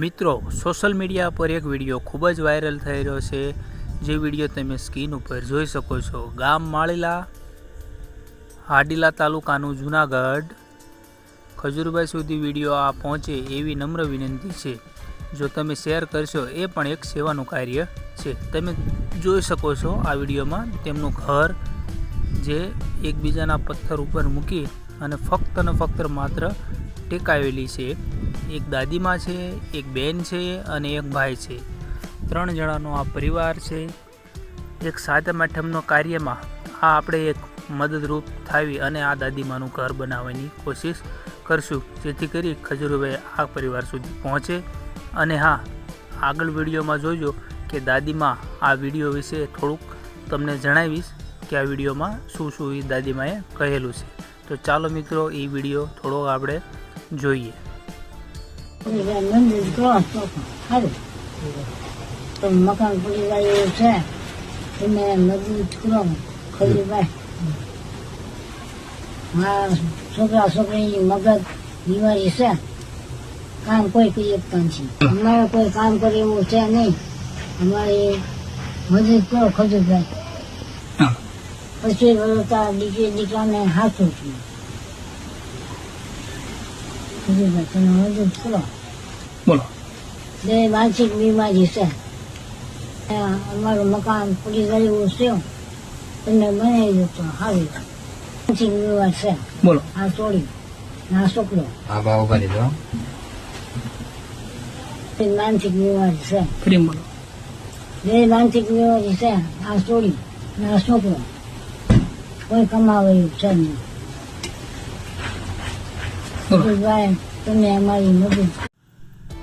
મિત્રો social media પર એક વીડિયો ખૂબ જ વાયરલ થઈ રહ્યો છે. જે વીડિયો તમે સ્ક્રીન ઉપર જોઈ શકો છો. ગામ માળીલા, હાડીલા તાલુકાનું જુનાગઢ. ખજૂરભાઈ સુધી વીડિયો આ પહોંચે એવી નમ્ર વિનંતી છે. જો તમે શેર કરશો, એ પણ એક સેવાનું કાર્ય છે. તમે જોઈ શકો છો આ વિડીયોમાં તેમનું ઘર જે એકબીજાના પથ્થર ઉપર મૂકી અને ફક્ત ને ફક્ત માત્ર ટેકાવેલી છે. એક દાદીમાં છે, એક બેન છે અને એક ભાઈ છે. ત્રણ જણાનો આ પરિવાર છે. એક સાતમ આઠમનો કાર્યમાં આ આપણે એક મદદરૂપ થાવી અને આ દાદીમાનું ઘર બનાવવાની કોશિશ કરશું. જેથી કરી ખજુરભાઈ આ પરિવાર સુધી પહોંચે. અને હા, આગળ વિડીયોમાં જોજો કે દાદીમાં આ વીડિયો વિશે થોડુંક તમને જણાવીશ કે આ વિડીયોમાં શું શું એ દાદીમાએ કહેલું છે. તો ચાલો મિત્રો, એ વીડિયો થોડો આપણે જોઈએ. મંદિર ક્રોસ ચોખ્ખો સારું તો મકાન પડી જાય એવું છે તમે મજબૂત કરો ખરીભાઈ હા છોકરા છોકરીની મગજ બીમારી છે કામ કોઈ કરી શકતા નથી અમારે કોઈ કામ કરે એવું છે નહીં અમારે મજૂર કરો ખજુભાઈ પછી દીકરી દીકરાને હાથ છું મજૂર કરો બોલો. બે માનસિક બીમારી છે. અમારું મકાન પૂરી ગયું છે. તમને બનાવી દો તો સારું માનસિક બીમાર છે. બોલો. આ છોડી. ના છોકરો. હા બા ઊભા લીધો માનસિક બીમારી છે. ફરી બોલો. બે માનસિક બીમારી છે. આ છોડી. ના છોકરો. કોઈ કમાવાયું છે નહીં ભાઈ તમે અમારી મદદ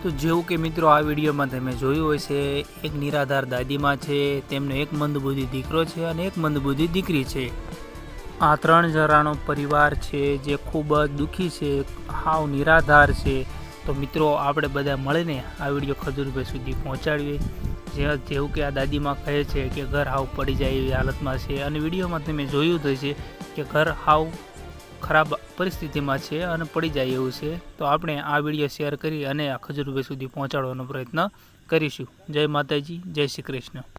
તો જેવું કે મિત્રો આ વિડીયોમાં તમે જોયું હોય છે એક નિરાધાર દાદીમાં છે, તેમનો એક મંદબુદ્ધિ દીકરો છે અને એક મંદબુદ્ધિ દીકરી છે. આ ત્રણ જણાનો પરિવાર છે જે ખૂબ જ દુઃખી છે, હાવ નિરાધાર છે. તો મિત્રો આપણે બધા મળીને આ વીડિયો ખજૂરભાઈ સુધી પહોંચાડીએ. જે જેવું કે આ દાદીમાં કહે છે કે ઘર હાવ પડી જાય એવી હાલતમાં છે. અને વિડીયોમાં તમે જોયું થશે કે ઘર હાવ ખરાબ પરિસ્થિતિમાં છે અને પડી જાય એવું છે, તો આપણે આ વીડિયો શેર કરી અને આ ખજૂરભાઈ સુધી પહોંચાડવાનો પ્રયત્ન કરીશું. જય માતાજી, જય શ્રી કૃષ્ણ.